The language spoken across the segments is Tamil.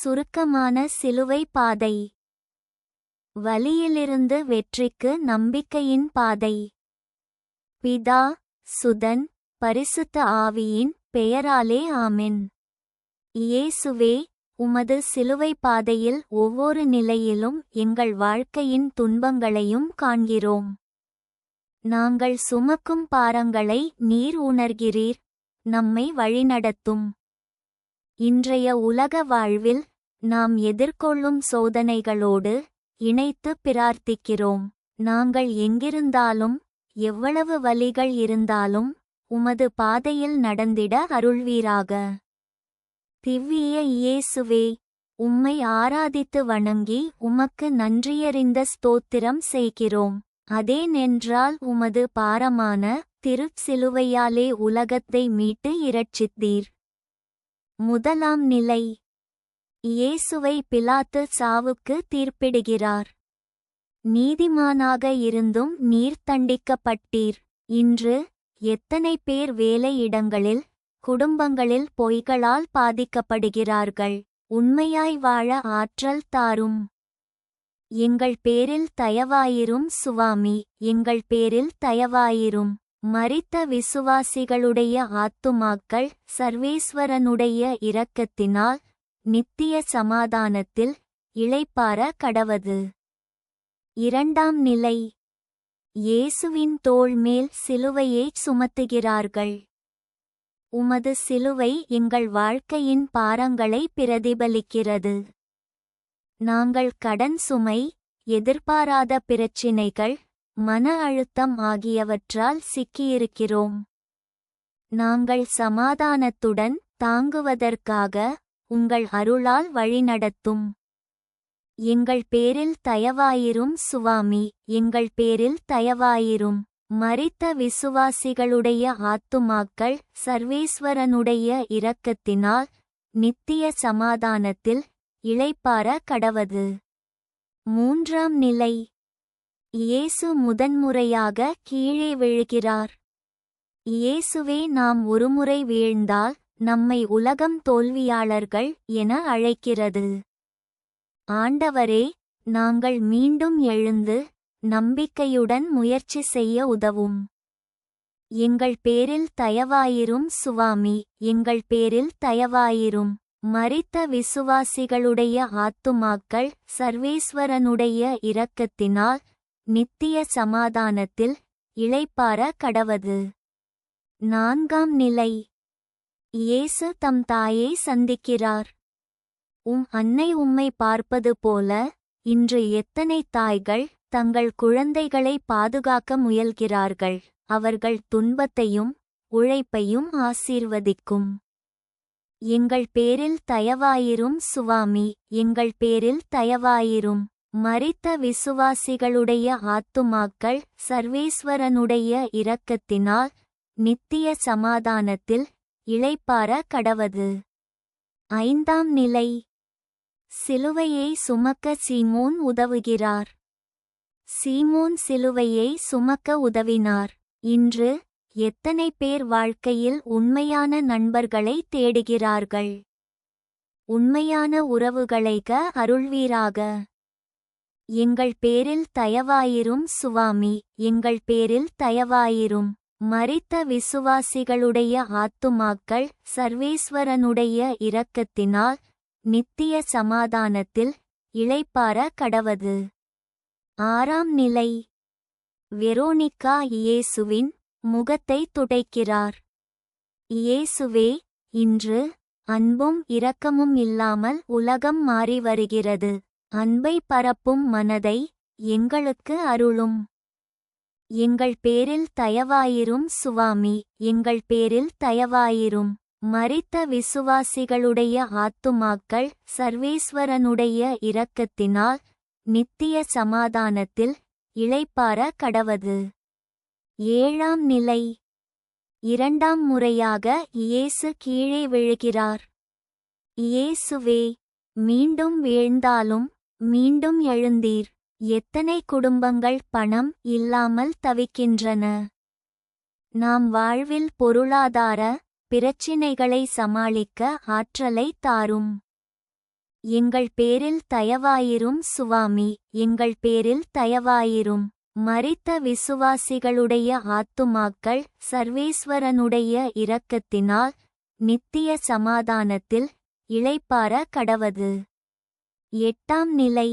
சுருக்கமான சிலுவை பாதை. வலியிலிருந்து வெற்றிக்கு நம்பிக்கையின் பாதை. பிதா சுதன் பரிசுத்த ஆவியின் பெயராலே ஆமென். இயேசுவே உமது சிலுவை பாதையில் ஒவ்வொரு நிலையிலும் எங்கள் வாழ்க்கையின் துன்பங்களையும் காண்கிறோம். நாங்கள் சுமக்கும் பாரங்களை நீர் உணர்கிறீர். நம்மை வழிநடத்தும். இன்றைய உலக வாழ்வில் நாம் எதிர்கொள்ளும் சோதனைகளோடு இணைத்து பிரார்த்திக்கிறோம். நாங்கள் எங்கிருந்தாலும் எவ்வளவு வலிகள் இருந்தாலும் உமது பாதையில் நடந்திட அருள்வீராக. திவ்விய இயேசுவே உம்மை ஆராதித்து வணங்கி உமக்கு நன்றியறிந்த ஸ்தோத்திரம் செய்கிறோம். அதேனென்றால் உமது பாரமான திருச்சிலுவையாலே உலகத்தை மீட்டு இரட்சித்தீர். முதலாம் நிலை. இயேசுவை பிலாத்து சாவுக்கு தீர்ப்பிடுகிறார். நீதிமானாக இருந்தும் நீர் தண்டிக்கப்பட்டீர். இன்று எத்தனை பேர் வேலையிடங்களில் குடும்பங்களில் பொய்களால் பாதிக்கப்படுகிறார்கள். உண்மையாய் வாழ ஆற்றல் தாரும். எங்கள் பேரில் தயவாயிரும் சுவாமி எங்கள் பேரில் தயவாயிரும். மரித்த விசுவாசிகளுடைய ஆத்துமாக்கள் சர்வேஸ்வரனுடைய இரக்கத்தினால் நித்திய சமாதானத்தில் இளைப்பார கடவது. இரண்டாம் நிலை. இயேசுவின் தோள் மேல் சிலுவையைச் சுமத்துகிறார்கள். உமது சிலுவை எங்கள் வாழ்க்கையின் பாரங்களை பிரதிபலிக்கிறது. நாங்கள் கடன் சுமை எதிர்பாராத பிரச்சினைகள் மன அழுத்தம் ஆகியவற்றால் சிக்கியிருக்கிறோம். நாங்கள் சமாதானத்துடன் தாங்குவதற்காக உங்கள் அருளால் வழிநடத்தும். எங்கள் பேரில் தயவாயிரும் சுவாமி எங்கள் பேரில் தயவாயிரும். மறித்த விசுவாசிகளுடைய ஆத்துமாக்கள் சர்வேஸ்வரனுடைய இரக்கத்தினால் நித்திய சமாதானத்தில் இளைப்பார கடவது. மூன்றாம் நிலை. இயேசு முதன்முறையாக கீழே விழுகிறார். இயேசுவே நாம் ஒருமுறை வீழ்ந்தால் நம்மை உலகம் தோல்வியாளர்கள் என அழைக்கிறது. ஆண்டவரே நாங்கள் மீண்டும் எழுந்து நம்பிக்கையுடன் முயற்சி செய்ய உதவும். எங்கள் பேரில் தயவாயிரும் சுவாமி எங்கள் பேரில் தயவாயிரும். மறித்த விசுவாசிகளுடைய ஆத்துமாக்கள் சர்வேஸ்வரனுடைய இரக்கத்தினால் நித்திய சமாதானத்தில் இளைப்பார கடவது. நான்காம் நிலை. இயேசு தம் தாயை சந்திக்கிறார். உம் அன்னை உம்மை பார்ப்பது போல இன்று எத்தனை தாய்கள் தங்கள் குழந்தைகளை பாதுகாக்க முயல்கிறார்கள். அவர்கள் துன்பத்தையும் உழைப்பையும் ஆசீர்வதிக்கும். எங்கள் பேரில் தயவாயிரும் சுவாமி எங்கள் பேரில் தயவாயிரும். மரித்த விசுவாசிகளுடைய ஆத்துமாக்கள் சர்வேஸ்வரனுடைய இரக்கத்தினால் நித்திய சமாதானத்தில் இளைப்பார கடவது. ஐந்தாம் நிலை. சிலுவையை சுமக்க சீமோன் உதவுகிறார். சீமோன் சிலுவையை சுமக்க உதவினார். இன்று எத்தனை பேர் வாழ்க்கையில் உண்மையான நண்பர்களை தேடுகிறார்கள்? உண்மையான உறவுகளைக அருள்வீராக. எங்கள் பேரில் தயவாயிரும் சுவாமி எங்கள் பேரில் தயவாயிரும். மறித்த விசுவாசிகளுடைய ஆத்துமாக்கள் சர்வேஸ்வரனுடைய இரக்கத்தினால் நித்திய சமாதானத்தில் இளைப்பார கடவது. ஆறாம் நிலை. வெரோனிக்கா இயேசுவின் முகத்தை துடைக்கிறார். இயேசுவே இன்று அன்பும் இரக்கமும் இல்லாமல் உலகம் மாறி வருகிறது. அன்பை பரப்பும் மனதை எங்களுக்கு அருளும். எங்கள் பேரில் தயவாயிரும் சுவாமி எங்கள் பேரில் தயவாயிரும். மரித்த விசுவாசிகளுடைய ஆத்துமாக்கள் சர்வேஸ்வரனுடைய இரக்கத்தினால் நித்திய சமாதானத்தில் இளைப்பார கடவது. ஏழாம் நிலை. இரண்டாம் முறையாக இயேசு கீழே விழுகிறார். இயேசுவே மீண்டும் வீழ்ந்தாலும் மீண்டும் எழுந்தீர். எத்தனை குடும்பங்கள் பணம் இல்லாமல் தவிக்கின்றன? நாம் வாழ்வில் பொருளாதார பிரச்சினைகளை சமாளிக்க ஆற்றலை தாரும். எங்கள் பேரில் தயவாயிரும் சுவாமி எங்கள் பேரில் தயவாயிரும். மறித்த விசுவாசிகளுடைய ஆத்துமாக்கள் சர்வேஸ்வரனுடைய இரக்கத்தினால் நித்திய சமாதானத்தில் இளைப்பார கடவது. எட்டாம் நிலை.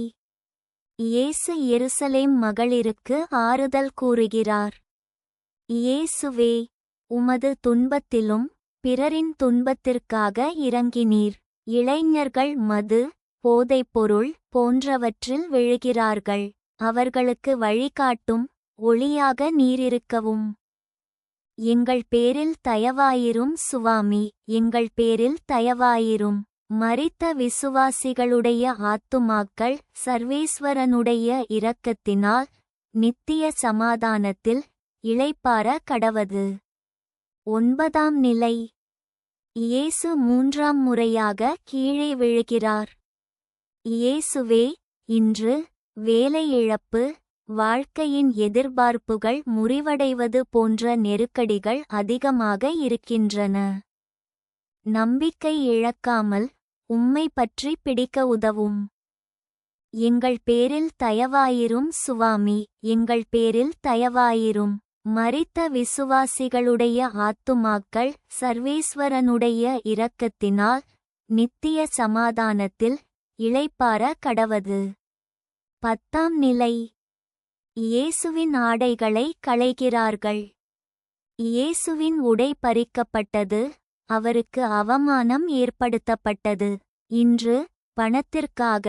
இயேசு எருசலேம் மகளிருக்கு ஆறுதல் கூறுகிறார். இயேசுவே உமது துன்பத்திலும் பிறரின் துன்பத்திற்காக இறங்கினீர். இளைஞர்கள் மது போதைப்பொருள் போன்றவற்றில் விழுகிறார்கள். அவர்களுக்கு வழிகாட்டும் ஒளியாக நீரிருக்கவும். எங்கள் பேரில் தயவாயிரும் சுவாமி எங்கள் பேரில் தயவாயிரும். மரித்த விசுவாசிகளுடைய ஆத்துமாக்கள் சர்வேஸ்வரனுடைய இரக்கத்தினால் நித்திய சமாதானத்தில் இளைப்பார கடவது. ஒன்பதாம் நிலை. இயேசு மூன்றாம் முறையாக கீழே விழுகிறார். இயேசுவே இன்று வேலை இழப்பு வாழ்க்கையின் எதிர்பார்ப்புகள் முறிவடைவது போன்ற நெருக்கடிகள் அதிகமாக இருக்கின்றன. நம்பிக்கை இழக்காமல் உம்மை பற்றி பிடிக்க உதவும். எங்கள் பேரில் தயவாயிரும் சுவாமி எங்கள் பேரில் தயவாயிரும். மறித்த விசுவாசிகளுடைய ஆத்துமாக்கள் சர்வேஸ்வரனுடைய இரக்கத்தினால் நித்திய சமாதானத்தில் இளைப்பார கடவது. பத்தாம் நிலை. இயேசுவின் ஆடைகளை களைகிறார்கள். இயேசுவின் உடை பறிக்கப்பட்டது. அவருக்கு அவமானம் ஏற்படுத்தப்பட்டது. இன்று பணத்திற்காக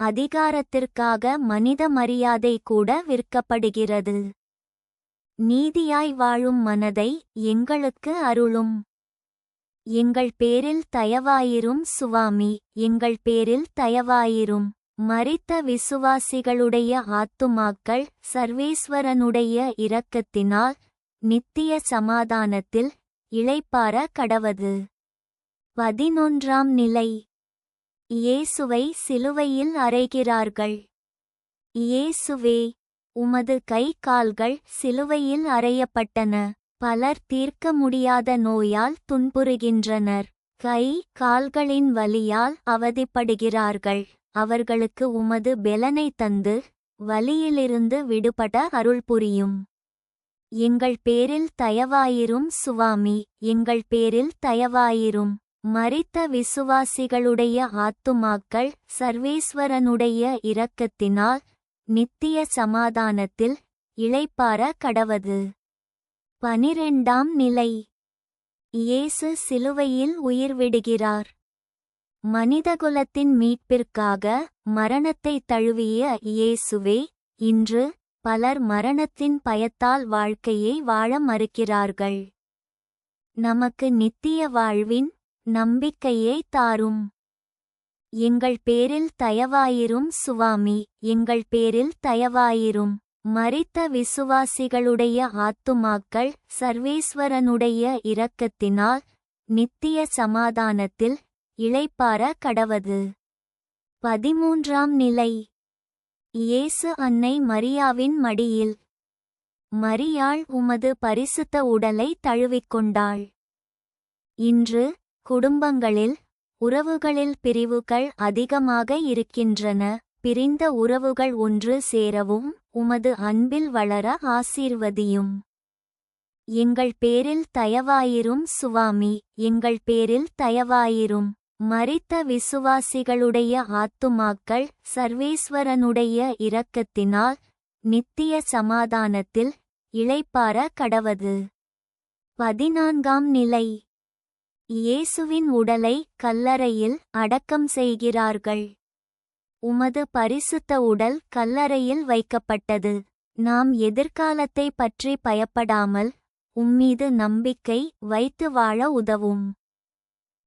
அதிகாரத்திற்காக மனித மரியாதை கூட விற்கப்படுகிறது. நீதியாய் வாழும் மனதை எங்களுக்கு அருளும். எங்கள் பேரில் தயவாயிரும் சுவாமி எங்கள் பேரில் தயவாயிரும். மறித்த விசுவாசிகளுடைய ஆத்துமாக்கள் சர்வேஸ்வரனுடைய இரக்கத்தினால் நித்திய சமாதானத்தில் இளைப்பார கடவது. பதினொன்றாம் நிலை. இயேசுவை சிலுவையில் அறைகிறார்கள். இயேசுவே உமது கை கால்கள் சிலுவையில் அறையப்பட்டன. பலர் தீர்க்க முடியாத நோயால் துன்புறுகின்றனர். கை கால்களின் வலியால் அவதிப்படுகிறார்கள். அவர்களுக்கு உமது பெலனை தந்து வலியிலிருந்து விடுபட அருள் புரியும் எங்கள் பேரில் தயவாயிரும் சுவாமி எங்கள் பேரில் தயவாயிரும். மரித்த விசுவாசிகளுடைய ஆத்துமாக்கள் சர்வேஸ்வரனுடைய இரக்கத்தினால் நித்திய சமாதானத்தில் இளைப்பார கடவது. பனிரெண்டாம் நிலை. இயேசு சிலுவையில் உயிர் விடுகிறார் மனிதகுலத்தின் மீட்பிற்காக மரணத்தை தழுவிய இயேசுவே இன்று பலர் மரணத்தின் பயத்தால் வாழ்க்கையை வாழ மறுக்கிறார்கள். நமக்கு நித்திய வாழ்வின் நம்பிக்கையை தாரும். எங்கள் பேரில் தயவாயிரும் சுவாமி எங்கள் பேரில் தயவாயிரும். மறித்த விசுவாசிகளுடைய ஆத்துமாக்கள் சர்வேஸ்வரனுடைய இரக்கத்தினால் நித்திய சமாதானத்தில் இளைப்பார கடவது. பதிமூன்றாம் நிலை. இயேசு அன்னை மரியாவின் மடியில். மரியாள் உமது பரிசுத்த உடலை தழுவிக்கொண்டாள். இன்று குடும்பங்களில் உறவுகளில் பிரிவுகள் அதிகமாக இருக்கின்றன. பிரிந்த உறவுகள் ஒன்று சேரவும் உமது அன்பில் வளர ஆசீர்வதியும். எங்கள் பேரில் தயவாயிரும் சுவாமி எங்கள் பேரில் தயவாயிரும். மரித்த விசுவாசிகளுடைய ஆத்துமாக்கள் சர்வேஸ்வரனுடைய இரக்கத்தினால் நித்திய சமாதானத்தில் இளைப்பார கடவது. பதினான்காம் நிலை. இயேசுவின் உடலை கல்லறையில் அடக்கம் செய்கிறார்கள். உமது பரிசுத்த உடல் கல்லறையில் வைக்கப்பட்டது. நாம் எதிர்காலத்தை பற்றி பயப்படாமல் உம்மீது நம்பிக்கை வைத்து வாழ உதவும்.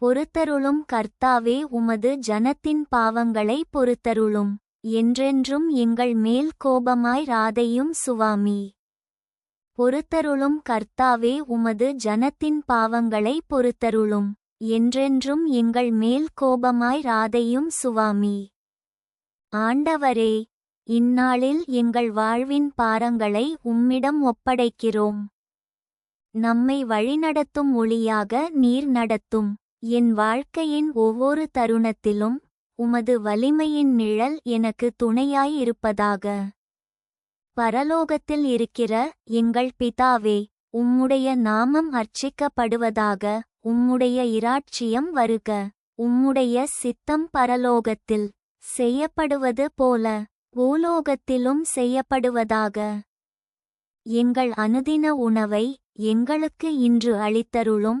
பொறுத்தருளும் கர்த்தாவே உமது ஜனத்தின் பாவங்களை பொறுத்தருளும். என்றென்றும் எங்கள் மேல் கோபமாய் ராதையும் சுவாமி. பொறுத்தருளும் கர்த்தாவே உமது ஜனத்தின் பாவங்களை பொறுத்தருளும். என்றென்றும் எங்கள் மேல் கோபமாய் ராதையும் சுவாமி. ஆண்டவரே இந்நாளில் எங்கள் வாழ்வின் பாரங்களை உம்மிடம் ஒப்படைக்கிறோம். நம்மை வழிநடத்தும் ஒளியாக நீர் நடத்தும். என் வாழ்க்கையின் ஒவ்வொரு தருணத்திலும் உமது வலிமையின் நிழல் எனக்கு துணையாயிருப்பதாக பரலோகத்தில் இருக்கிற எங்கள் பிதாவே உம்முடைய நாமம் அர்ச்சிக்கப்படுவதாக உம்முடைய இராட்சியம் வருக. உம்முடைய சித்தம் பரலோகத்தில் செய்யப்படுவது போல பூலோகத்திலும் செய்யப்படுவதாக. எங்கள் அனுதின உணவை எங்களுக்கு இன்று அளித்தருளும்.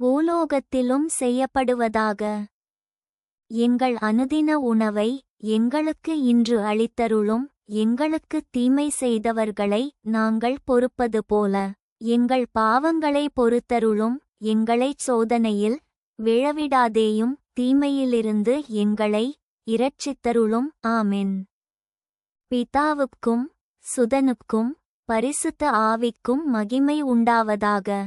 பூலோகத்திலும் செய்யப்படுவதாக. எங்கள் அனுதின உணவை எங்களுக்கு இன்று அளித்தருளும் எங்களுக்கு தீமை செய்தவர்களை நாங்கள் பொறுப்பது போல. எங்கள் பாவங்களை பொறுத்தருளும் எங்களைச் சோதனையில் விழவிடாதேயும் தீமையிலிருந்து எங்களை இரட்சித்தருளும். ஆமென். பிதாவுக்கும் சுதனுக்கும் பரிசுத்த ஆவிக்கும் மகிமை உண்டாவதாக.